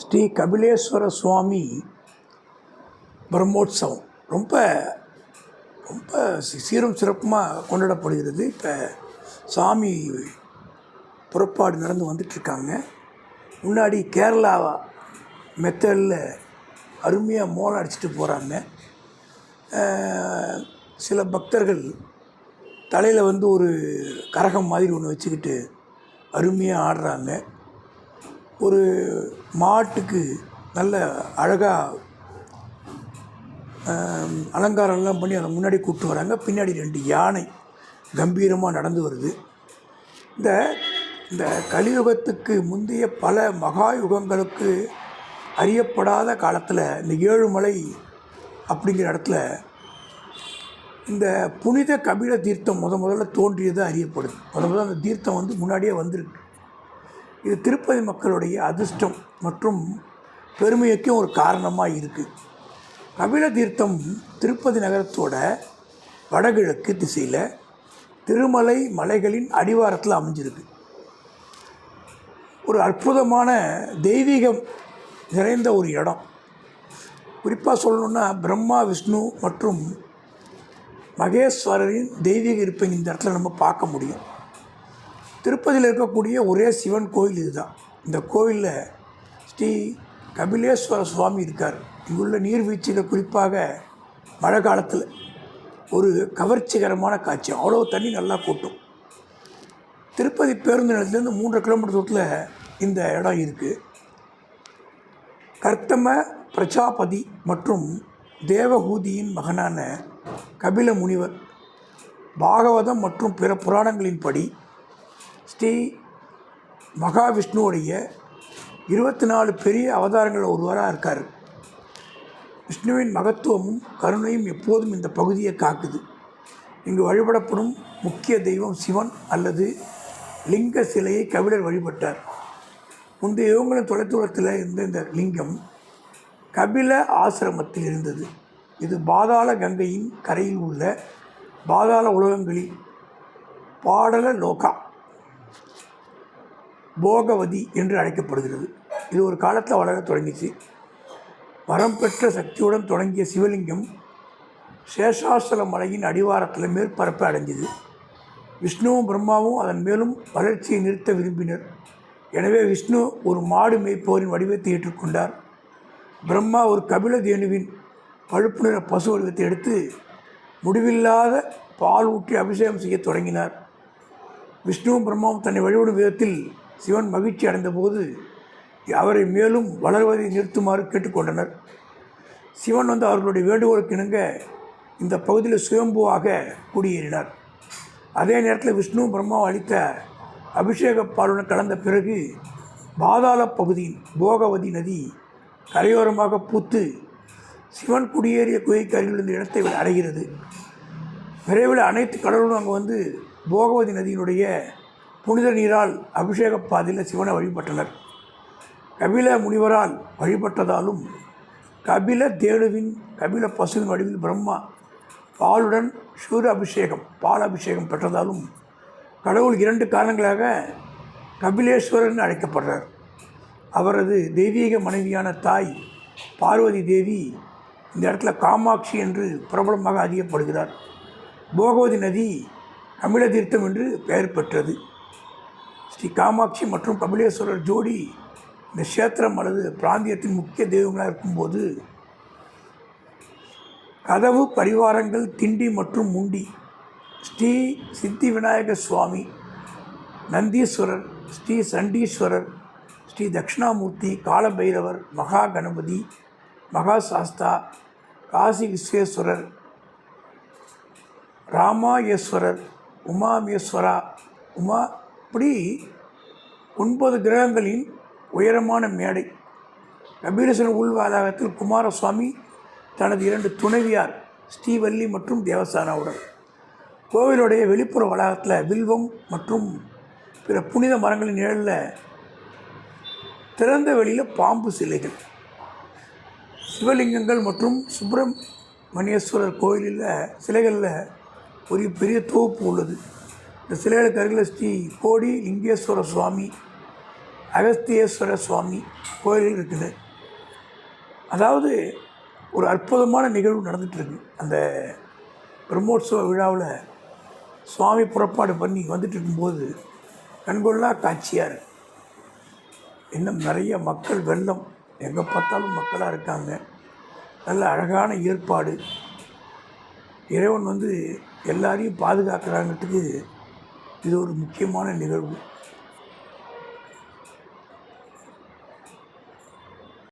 ஸ்ரீ கபிலேஸ்வர சுவாமி பிரம்மோற்சவம் ரொம்ப ரொம்ப சீரும் சிறப்புமாக கொண்டாடப்படுகிறது. இப்போ சாமி புறப்பாடு நடந்து வந்துட்டுருக்காங்க முன்னாடி கேரளா மெத்தடில் அருமையாக மோளம் அடிச்சிட்டு போகிறாங்க சில பக்தர்கள் தலையில் வந்து ஒரு கரகம் மாதிரி ஒன்று வச்சுக்கிட்டு அருமையாக ஆடுறாங்க. ஒரு மாட்டுக்கு நல்ல அழகாக அலங்காரம்லாம் பண்ணி அதை முன்னாடி கூப்பிட்டு வராங்க. பின்னாடி ரெண்டு யானை கம்பீரமாக நடந்து வருது. இந்த இந்த கலியுகத்துக்கு முந்தைய பல மகா யுகங்களுக்கு அறியப்படாத காலத்தில் இந்த ஏழுமலை அப்படிங்கிற இடத்துல இந்த புனித கபில தீர்த்தம் முத முதல்ல தோன்றியது அறியப்படுது. முத முதல்ல அந்த தீர்த்தம் வந்து முன்னாடியே வந்திருக்கு. இது திருப்பதி மக்களுடைய அதிர்ஷ்டம் மற்றும் பெருமைக்கும் ஒரு காரணமாக இருக்குது கபில தீர்த்தம் திருப்பதி நகரத்தோட வடகிழக்கு திசையில் திருமலை மலைகளின் அடிவாரத்தில் அமைஞ்சிருக்கு. ஒரு அற்புதமான தெய்வீகம் நிறைந்த ஒரு இடம். குறிப்பாக சொல்லணுன்னா பிரம்மா விஷ்ணு மற்றும் மகேஸ்வரரின் தெய்வீக இருப்பை இந்த இடத்துல நம்ம பார்க்க முடியும். திருப்பதியில் இருக்கக்கூடிய ஒரே சிவன் கோயில் இதுதான். இந்த கோயிலில் ஸ்ரீ கபிலேஸ்வர சுவாமி இருக்கார். இங்குள்ள நீர்வீழ்ச்சியில் குறிப்பாக மழை காலத்தில் ஒரு கவர்ச்சிகரமான காட்சி. அவ்வளோ தண்ணி நல்லா கொட்டும். திருப்பதி பேருந்து நிலையத்துலேருந்து மூன்றரை கிலோமீட்டர் தூரத்தில் இந்த இடம் இருக்குது கர்த்தம பிரஜாபதி மற்றும் தேவகூதியின் மகனான கபில முனிவர் பாகவதம் மற்றும் பிற புராணங்களின்படி ஸ்ரீ மகாவிஷ்ணுவுடைய இருபத்தி நாலு பெரிய அவதாரங்கள் ஒருவராக இருக்கார். விஷ்ணுவின் மகத்துவமும் கருணையும் எப்போதும் இந்த பகுதியை காக்குது. இங்கு வழிபடப்படும் முக்கிய தெய்வம் சிவன் அல்லது லிங்க சிலையை கபிலர் வழிபட்டார். முந்தைய யோகங்களின் தொலைதூரத்தில் இருந்த இந்த லிங்கம் கபில ஆசிரமத்தில் இருந்தது. இது பாதாள கங்கையின் கரையில் உள்ள பாதாள உலகங்களில் பாடல லோகா. போகவதி என்று அழைக்கப்படுகிறது. இது ஒரு காலத்தில் வளரத் தொடங்கிச்சு. வரம் பெற்ற சக்தியுடன் தொடங்கிய சிவலிங்கம் சேஷாசல மலையின் அடிவாரத்தில் மேற்பரப்பை அடைஞ்சது. விஷ்ணுவும் பிரம்மாவும் அதன் மேலும் வளர்ச்சியை நிறுத்த விரும்பினர். எனவே விஷ்ணு ஒரு மாடு மேய்ப்போரின் வடிவத்தை ஏற்றுக்கொண்டார். பிரம்மா ஒரு கபில தேனுவின் பழுப்பு நிற பசு வடிவத்தை எடுத்து முடிவில்லாத பால் ஊற்றி அபிஷேகம் செய்ய தொடங்கினார். விஷ்ணுவும் பிரம்மாவும் தன்னை வழிபடும் விதத்தில் சிவன் மகிழ்ச்சி அடைந்தபோது அவரை மேலும் வளர்வதை நிறுத்துமாறு கேட்டுக்கொண்டனர். சிவன் வந்து அவர்களுடைய வேண்டுகோளுக்கு இணங்க இந்த பகுதியில் சுயம்புவாக குடியேறினார். அதே நேரத்தில் விஷ்ணு பிரம்மா அளித்த அபிஷேக பாலுடன் கலந்த பிறகு பாதாள பகுதியின் போகவதி நதி கரையோரமாக பூத்து சிவன் குடியேறிய குகைக்கு அருகில் இந்த இடத்தை அடைகிறது. விரைவில் அனைத்து கடவுளும் அங்கே வந்து போகவதி நதியினுடைய புனித நீரால் அபிஷேக பாதையில் சிவனை வழிபட்டனர். கபில முனிவரால் வழிபட்டதாலும் கபில தேனுவின் கபில பசுவின் வடிவில் பிரம்மா பாலுடன் சூரிய அபிஷேகம் பால் அபிஷேகம் பெற்றதாலும் கடவுள் இரண்டு காரணங்களாக கபிலேஸ்வரன் அழைக்கப்படுறார். அவரது தெய்வீக மனைவியான தாய் பார்வதி தேவி இந்த இடத்துல காமாட்சி என்று பிரபலமாக அறியப்படுகிறார். போகவதி நதி தமிழ தீர்த்தம் என்று பெயர் பெற்றது. ஸ்ரீ காமாட்சி மற்றும் கபிலேஸ்வரர் ஜோடி இந்த க்ஷேத்திரம் அல்லது பிராந்தியத்தின் முக்கிய தெய்வங்களாக இருக்கும்போது கதவு பரிவாரங்கள் திண்டி மற்றும் முண்டி. ஸ்ரீ சித்தி விநாயக சுவாமி நந்தீஸ்வரர் ஸ்ரீ சண்டீஸ்வரர் ஸ்ரீ தட்சிணாமூர்த்தி காலபைரவர் மகா கணபதி மகா சாஸ்தா காசி விஸ்வேஸ்வரர் ராமாயேஸ்வரர் உமாமேஸ்வரா உமா இப்படி ஒன்பது கிரகங்களின் உயரமான மேடை. கபீரசன் உள்வாதாகத்தில் குமாரசுவாமி தனது இரண்டு துணைவியார் ஸ்ரீவல்லி மற்றும் தேவசானாவுடன் கோவிலுடைய வெளிப்புற வளாகத்தில் வில்வம் மற்றும் பிற புனித மரங்களின் நிழலில் திறந்த வெளியில் பாம்பு சிலைகள். சிவலிங்கங்கள் மற்றும் சுப்பிரமணியேஸ்வரர் கோயிலில் சிலைகளில் ஒரு பெரிய தொகுப்பு உள்ளது. இந்த சிலைகளுக்கு அருகில் ஸ்ரீ கோடி லிங்கேஸ்வர சுவாமி அகஸ்தியேஸ்வர சுவாமி கோயில் இருக்குது. அதாவது ஒரு அற்புதமான நிகழ்வு நடந்துகிட்ருக்கு. அந்த பிரம்மோற்சவ விழாவில் சுவாமி புறப்பாடு பண்ணி வந்துட்டு இருக்கும்போது கண்கொள்ளா காட்சியாக இன்னும் நிறைய மக்கள் வெள்ளம் எங்கே பார்த்தாலும் மக்களாக இருக்காங்க. நல்ல அழகான ஏற்பாடு. இறைவன் வந்து எல்லாரையும் பாதுகாக்கிறாங்கிறதுக்கு இது ஒரு முக்கியமான நிகழ்வு.